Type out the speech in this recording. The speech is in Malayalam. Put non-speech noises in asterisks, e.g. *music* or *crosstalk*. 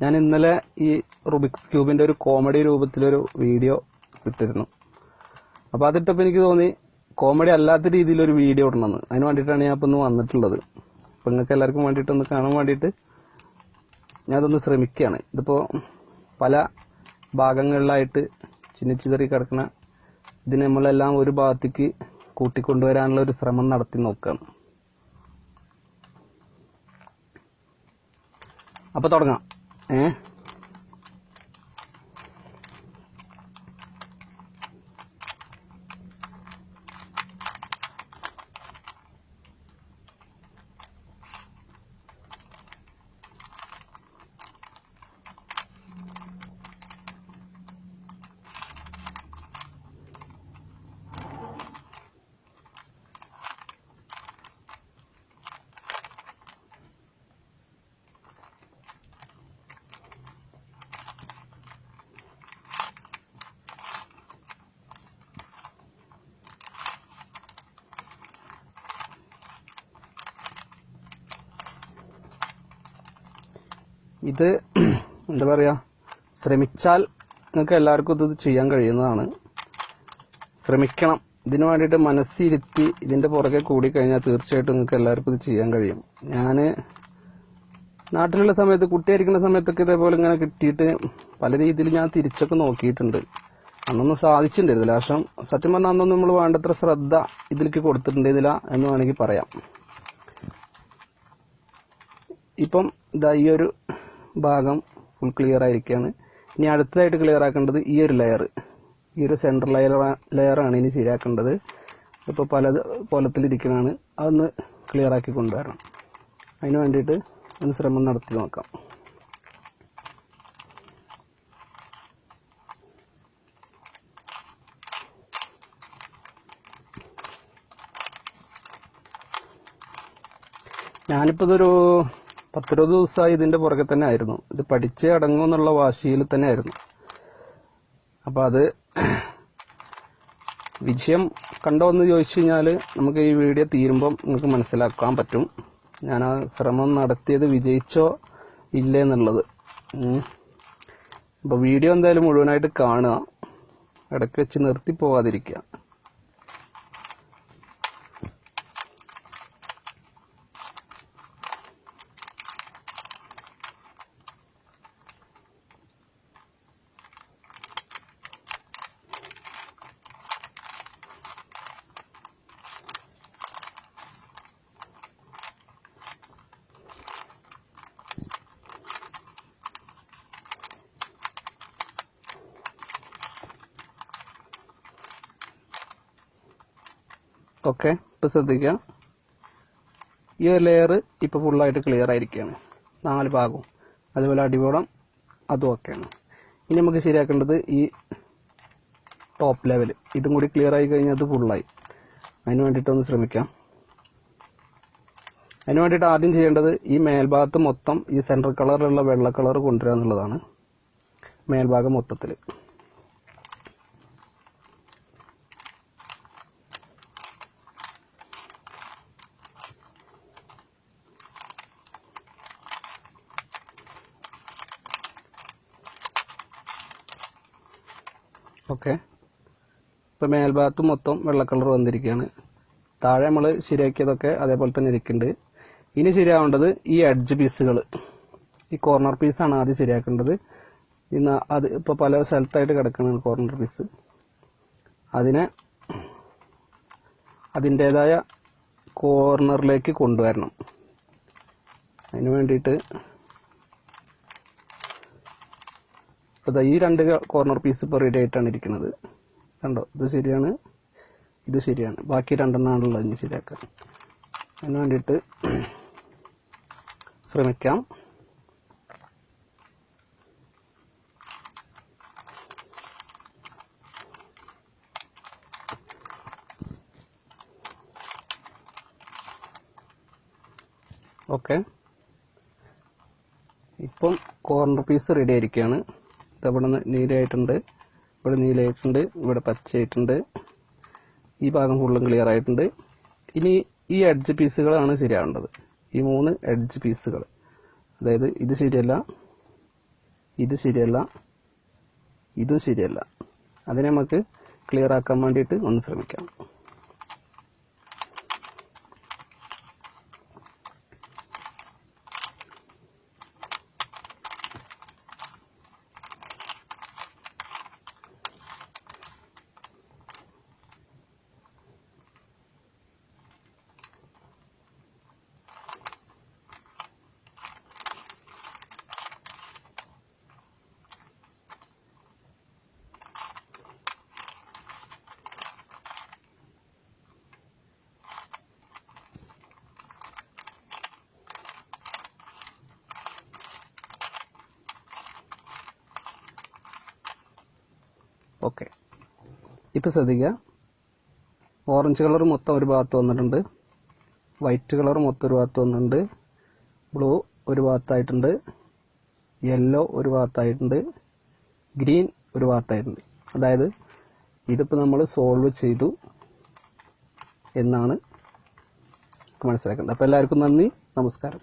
ഞാൻ ഇന്നലെ ഈ റുബിക്സ് ക്യൂബിന്റെ ഒരു കോമഡി രൂപത്തിലൊരു വീഡിയോ ഇട്ടിരുന്നു. അപ്പോൾ അതിട്ടപ്പോൾ എനിക്ക് തോന്നി കോമഡി അല്ലാത്ത രീതിയിലൊരു വീഡിയോ ഇടണമെന്ന് അതിന് വേണ്ടിയിട്ടാണ് ഞാൻ അപ്പോൾ ഒന്ന് വന്നിട്ടുള്ളത്. അപ്പോൾ നിങ്ങൾക്ക് എല്ലാവർക്കും വേണ്ടിയിട്ട് ഒന്ന് കാണാൻ വേണ്ടിയിട്ട് ഞാൻ അതൊന്ന് ശ്രമിക്കുകയാണ്. ഇതിപ്പോൾ പല ഭാഗങ്ങളിലായിട്ട് ചിന്നിച്ചിതറി കിടക്കുന്ന ഇതിനെ നമ്മളെല്ലാം ഒരു ഭാഗത്തേക്ക് കൂട്ടിക്കൊണ്ടുവരാനുള്ള ഒരു ശ്രമം നടത്തി നോക്കുകയാണ്. അപ്പോൾ തുടങ്ങാം. 嗯。ഇത് *clears throat* എന്താ പറയുക ശ്രമിച്ചാൽ നിങ്ങൾക്ക് എല്ലാവർക്കും ഇത് ചെയ്യാൻ കഴിയുന്നതാണ്. ശ്രമിക്കണം. ഇതിനു വേണ്ടിയിട്ട് മനസ്സിരുത്തി ഇതിന്റെ പുറകെ കൂടി കഴിഞ്ഞാൽ തീർച്ചയായിട്ടും നിങ്ങൾക്ക് എല്ലാവർക്കും ഇത് ചെയ്യാൻ കഴിയും. ഞാൻ നാട്ടിലുള്ള സമയത്ത് കുട്ടിയായിരിക്കുന്ന സമയത്തൊക്കെ ഇതേപോലെ ഇങ്ങനെ കിട്ടിയിട്ട് പല രീതിയിൽ ഞാൻ തിരിച്ചൊക്കെ നോക്കിയിട്ടുണ്ട്. അന്നൊന്നും സാധിച്ചിട്ടുണ്ടായിരുന്നില്ല. പക്ഷേ സത്യം പറഞ്ഞാൽ അന്നൊന്നും നമ്മൾ വേണ്ടത്ര ശ്രദ്ധ ഇതിലേക്ക് കൊടുത്തിട്ടുണ്ടായിരുന്നില്ല എന്ന് വേണമെങ്കിൽ പറയാം. ഇപ്പം ഇതാ ഈ ഒരു ഭാഗം ഫുൾ ക്ലിയർ ആയിരിക്കുകയാണ് ഇനി അടുത്തതായിട്ട് ക്ലിയർ ആക്കേണ്ടത് ഈ ഒരു ലെയർ ഈ ഒരു സെൻട്രൽ ലെയർ ലെയറാണ് ഇനി ശരിയാക്കേണ്ടത്. ഇപ്പോൾ പല പോലത്തിലിരിക്കണതാണ് അതൊന്ന് ക്ലിയർ ആക്കി കൊണ്ടുവരണം. അതിന് വേണ്ടിയിട്ട് ഒന്ന് ശ്രമം നടത്തി നോക്കാം. ഞാനിപ്പോൾ ഇതൊരു പത്തിരുപത് ദിവസമായി ഇതിന്റെ പുറകെ തന്നെ ആയിരുന്നു ഇത് പഠിച്ചേ അടങ്ങും എന്നുള്ള വാശിയിൽ തന്നെ ആയിരുന്നു അപ്പം അത് വിജയം കണ്ടോ എന്ന് ചോദിച്ചു കഴിഞ്ഞാൽ നമുക്ക് ഈ വീഡിയോ തീരുമ്പം നിങ്ങൾക്ക് മനസ്സിലാക്കാൻ പറ്റും. ഞാൻ ആ ശ്രമം നടത്തിയത് വിജയിച്ചോ ഇല്ലേ എന്നുള്ളത്. അപ്പോൾ വീഡിയോ എന്തായാലും മുഴുവനായിട്ട് കാണുക. ഇടയ്ക്ക് വെച്ച് നിർത്തി പോവാതിരിക്കുക. ഓക്കെ ഇപ്പോൾ ശ്രദ്ധിക്കുക ഈ ഒരു ലെയർ ഇപ്പോൾ ഫുള്ളായിട്ട് ക്ലിയർ ആയിരിക്കുകയാണ് നാല് ഭാഗവും. അതുപോലെ അടിവോളം അതും ഒക്കെയാണ്. ഇനി നമുക്ക് ശരിയാക്കേണ്ടത് ഈ ടോപ്പ് ലെവൽ ഇതും കൂടി ക്ലിയർ ആയി കഴിഞ്ഞാൽ അത് ഫുള്ളായി അതിന് വേണ്ടിയിട്ടൊന്ന് ശ്രമിക്കാം. അതിന് വേണ്ടിയിട്ട് ആദ്യം ചെയ്യേണ്ടത് ഈ മേൽഭാഗത്ത് മൊത്തം ഈ സെൻട്രൽ കളറിലുള്ള വെള്ള കളർ കൊണ്ടുവരിക എന്നുള്ളതാണ്. മേൽഭാഗം മൊത്തത്തിൽ ഓക്കെ. ഇപ്പോൾ മേൽഭാഗത്ത് മൊത്തം വെള്ള കളർ വന്നിരിക്കുകയാണ് താഴെ നമ്മൾ ശരിയാക്കിയതൊക്കെ അതേപോലെ തന്നെ ഇരിക്കുന്നുണ്ട്. ഇനി ശരിയാവേണ്ടത് ഈ എഡ്ജ് പീസുകൾ ഈ കോർണർ പീസാണ് ആദ്യം ശരിയാക്കേണ്ടത്. ഇന്ന് അത് ഇപ്പോൾ പല സ്ഥലത്തായിട്ട് കിടക്കുന്നതാണ് കോർണർ പീസ് അതിനെ അതിന്റേതായ കോർണറിലേക്ക് കൊണ്ടുവരണം. അതിന് വേണ്ടിയിട്ട് അപ്പോൾ ഈ രണ്ട് കോർണർ പീസ് ഇപ്പോൾ റെഡി ആയിട്ടാണ് ഇരിക്കുന്നത്. കണ്ടോ? ഇത് ശരിയാണ് ഇത് ശരിയാണ്. ബാക്കി രണ്ടെണ്ണമാണുള്ളത് ഇനി ശരിയാക്കാൻ അതിന് വേണ്ടിയിട്ട് ശ്രമിക്കാം. ഓക്കെ. ഇപ്പം കോർണർ പീസ് റെഡി ആയിരിക്കുകയാണ് ഇവിടെ നീലയായിട്ടുണ്ട്. ഇവിടെ നീലയായിട്ടുണ്ട് ഇവിടെ പച്ചയായിട്ടുണ്ട്. ഈ ഭാഗം ഫുള്ളും ക്ലിയർ ആയിട്ടുണ്ട്. ഇനി ഈ എഡ്ജ് പീസുകളാണ് ശരിയാവേണ്ടത്. ഈ മൂന്ന് എഡ്ജ് പീസുകൾ അതായത് ഇത് ശരിയല്ല ഇത് ശരിയല്ല ഇതും ശരിയല്ല. അതിനെ നമുക്ക് ക്ലിയർ ആക്കാൻ വേണ്ടിയിട്ട് ഒന്ന് ശ്രമിക്കാം. ഓക്കെ. ഇപ്പം ശ്രദ്ധിക്കുക ഓറഞ്ച് കളർ മൊത്തം ഒരു ഭാഗത്ത് വന്നിട്ടുണ്ട്. വൈറ്റ് കളർ മൊത്തം ഒരു ഭാഗത്ത് വന്നിട്ടുണ്ട്. ബ്ലൂ ഒരു ഭാഗത്തായിട്ടുണ്ട്. യെല്ലോ ഒരു ഭാഗത്തായിട്ടുണ്ട്. ഗ്രീൻ ഒരു ഭാഗത്തായിട്ടുണ്ട്. അതായത് ഇതിപ്പോൾ നമ്മൾ സോൾവ് ചെയ്തു എന്നാണ് മനസ്സിലാക്കുന്നത് അപ്പോൾ എല്ലാവർക്കും നന്ദി. നമസ്കാരം.